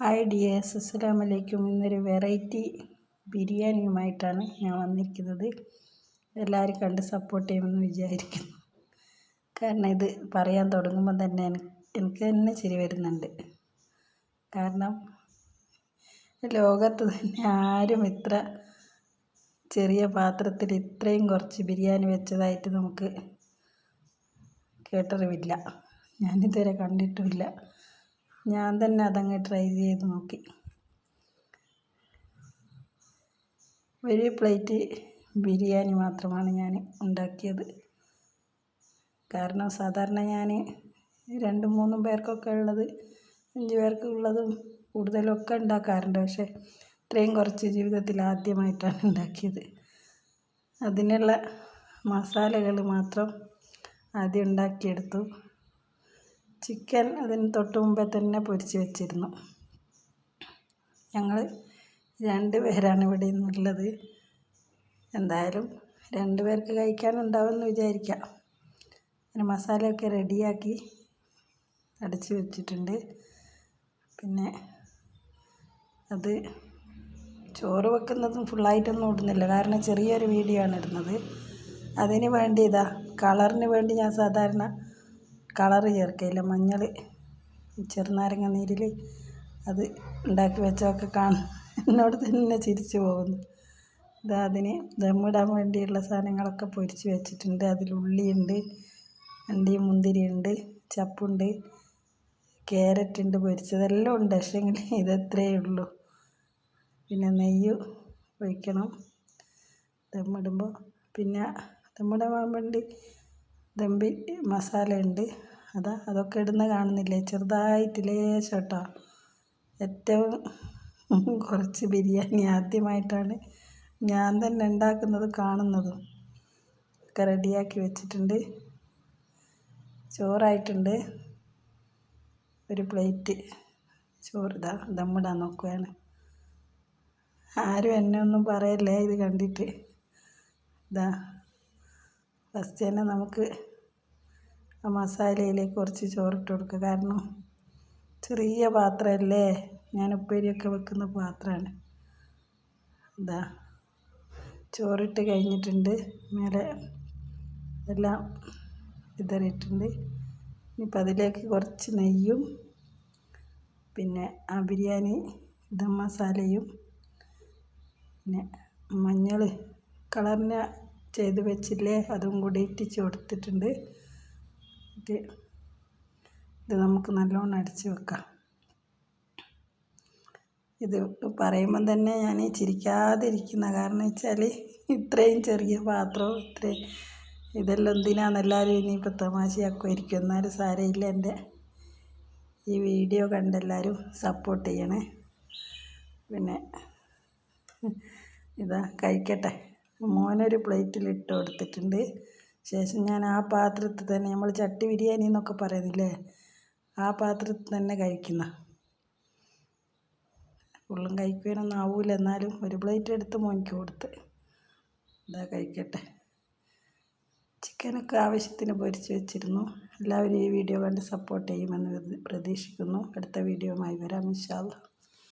Hi dears അസ്സലാമു വലൈക്കും ഇന്നൊരു വെറൈറ്റി ബിരിയാണിയുമായിട്ടാണ് ഞാൻ വന്നിരിക്കുന്നത്. എല്ലാവരും കണ്ട് സപ്പോർട്ട് ചെയ്യുമെന്ന് വിചാരിക്കുന്നു. കാരണം ഇത് പറയാൻ തുടങ്ങുമ്പോൾ തന്നെ എനിക്ക് തന്നെ ചിരി വരുന്നുണ്ട്. കാരണം ലോകത്ത് തന്നെ ആരും ഇത്ര ചെറിയ പാത്രത്തിൽ ഇത്രയും കുറച്ച് ബിരിയാണി വെച്ചതായിട്ട് നമുക്ക് കേട്ടറിവില്ല. ഞാനിതുവരെ കണ്ടിട്ടുമില്ല. ഞാൻ തന്നെ അതങ്ങ് ട്രൈ ചെയ്ത് നോക്കി. ഒരു പ്ലേറ്റ് ബിരിയാണി മാത്രമാണ് ഞാൻ ഉണ്ടാക്കിയത്. കാരണം സാധാരണ ഞാൻ രണ്ടും മൂന്നും പേർക്കൊക്കെ ഉള്ളത് അഞ്ച് പേർക്ക് കൂടുതലൊക്കെ ഉണ്ടാക്കാറുണ്ട്. പക്ഷേ ഇത്രയും കുറച്ച് ജീവിതത്തിൽ ആദ്യമായിട്ടാണ് ഉണ്ടാക്കിയത്. അതിനുള്ള മസാലകൾ മാത്രം ആദ്യം ഉണ്ടാക്കിയെടുത്തു. ചിക്കൻ അതിന് തൊട്ട് മുമ്പേ തന്നെ പൊരിച്ച് വെച്ചിരുന്നു. ഞങ്ങൾ രണ്ട് പേരാണ് ഇവിടെ നിന്നുള്ളത് എന്തായാലും രണ്ട് പേർക്ക് കഴിക്കാനുണ്ടാവുമെന്ന് വിചാരിക്കാം. അതിന് മസാലയൊക്കെ റെഡിയാക്കി അടച്ച് വെച്ചിട്ടുണ്ട്. പിന്നെ അത് ചോറ് വെക്കുന്നതും ഫുള്ളായിട്ടൊന്നും ഇടുന്നില്ല. കാരണം ചെറിയൊരു വീഡിയോ ആണ് ഇടുന്നത്. അതിന് വേണ്ടി ഇതാ കളറിന് വേണ്ടി ഞാൻ സാധാരണ കളറ് ചേർക്കില്ല മഞ്ഞൾ ചെറുനാരങ്ങ നീരിൽ അത് ഉണ്ടാക്കി വെച്ചതൊക്കെ കാണും. എന്നോട് തന്നെ ചിരിച്ചു പോകുന്നു. ഇതാ അതിന് ദമ്മിടാൻ വേണ്ടിയുള്ള സാധനങ്ങളൊക്കെ പൊരിച്ച് വെച്ചിട്ടുണ്ട്. അതിൽ ഉള്ളിയുണ്ട് അണ്ടിയും മുന്തിരിയുണ്ട് ചപ്പുണ്ട് ക്യാരറ്റ് ഉണ്ട് പൊരിച്ചതെല്ലാം ഉണ്ട്. പക്ഷേങ്കിൽ ഇതത്രേ ഉള്ളൂ. പിന്നെ നെയ്യ് ഒഴിക്കണം. ദമ്മിടുമ്പോൾ പിന്നെ ദമ്മിടാൻ വേണ്ടി ദമ്പി മസാല ഉണ്ട് അതാ അതൊക്കെ ഇടുന്ന കാണുന്നില്ലേ? ചെറുതായിട്ട് ലേശം ഏറ്റവും കുറച്ച് ബിരിയാണി ആദ്യമായിട്ടാണ് ഞാൻ തന്നെ ഉണ്ടാക്കുന്നത് കാണുന്നതും. ഒക്കെ റെഡിയാക്കി വെച്ചിട്ടുണ്ട്. ചോറായിട്ടുണ്ട്. ഒരു പ്ലേറ്റ് ചോറ് ഇതാ ദമ്മിടാൻ നോക്കുകയാണ് ആരും എന്നെ ഒന്നും പറയല്ലേ? ഇത് കണ്ടിട്ട്. ഇതാ ഫസ്റ്റ് തന്നെ നമുക്ക് ആ മസാലയിലേക്ക് കുറച്ച് ചോറിട്ട് കൊടുക്കുക കാരണം ചെറിയ പാത്രമല്ലേ ഞാൻ ഉപ്പേരിയൊക്കെ വെക്കുന്ന പാത്രമാണ് ഇതാ. ചോറിട്ട് കഴിഞ്ഞിട്ടുണ്ട്. മേലെ എല്ലാം ഇതറിയിട്ടുണ്ട്. ഇനിയിപ്പോൾ അതിലേക്ക് കുറച്ച് നെയ്യും പിന്നെ ആ ബിരിയാണി ദം മസാലയും പിന്നെ മഞ്ഞൾ കളറിന് ചെയ്ത് വെച്ചില്ലേ? അതും കൂടി ഇട്ടിച്ച് കൊടുത്തിട്ടുണ്ട്. ഇത് ഇത് നമുക്ക് നല്ലോണം അടിച്ച് വെക്കാം. ഇത് പറയുമ്പം തന്നെ ഞാൻ ചിരിക്കാതിരിക്കുന്ന കാരണം വെച്ചാൽ ഇത്രയും ചെറിയ പാത്രം ഇത്രയും ഇതെല്ലാം എന്തിനാന്ന് എല്ലാവരും ഇനിയിപ്പോൾ തമാശയാക്കുമായിരിക്കും എന്നാലും സാരമില്ല എന്റെ ഈ വീഡിയോ കണ്ടെല്ലാവരും സപ്പോർട്ട് ചെയ്യണേ. പിന്നെ ഇതാ കഴിക്കട്ടെ. മോനൊരു പ്ലേറ്റിൽ ഇട്ട് കൊടുത്തിട്ടുണ്ട്. ശേഷം ഞാൻ ആ പാത്രത്തിൽ തന്നെ നമ്മൾ ചട്ടി ബിരിയാണി എന്നൊക്കെ പറയുന്നില്ലേ ആ പാത്രത്തിൽ തന്നെ കഴിക്കുന്ന. ഫുള്ളും കഴിക്കാനൊന്നും ആവൂല. എന്നാലും ഒരു പ്ലേറ്റ് എടുത്ത് മോനിക്ക് കൊടുത്ത്. ഇതാ കഴിക്കട്ടെ. ചിക്കനൊക്കെ ആവശ്യത്തിന് പൊരിച്ച് വെച്ചിരുന്നു. എല്ലാവരും ഈ വീഡിയോ കണ്ട് സപ്പോർട്ട് ചെയ്യുമെന്ന് പ്രതീക്ഷിക്കുന്നു. അടുത്ത വീഡിയോയുമായി വരാം ഇൻഷാല്ല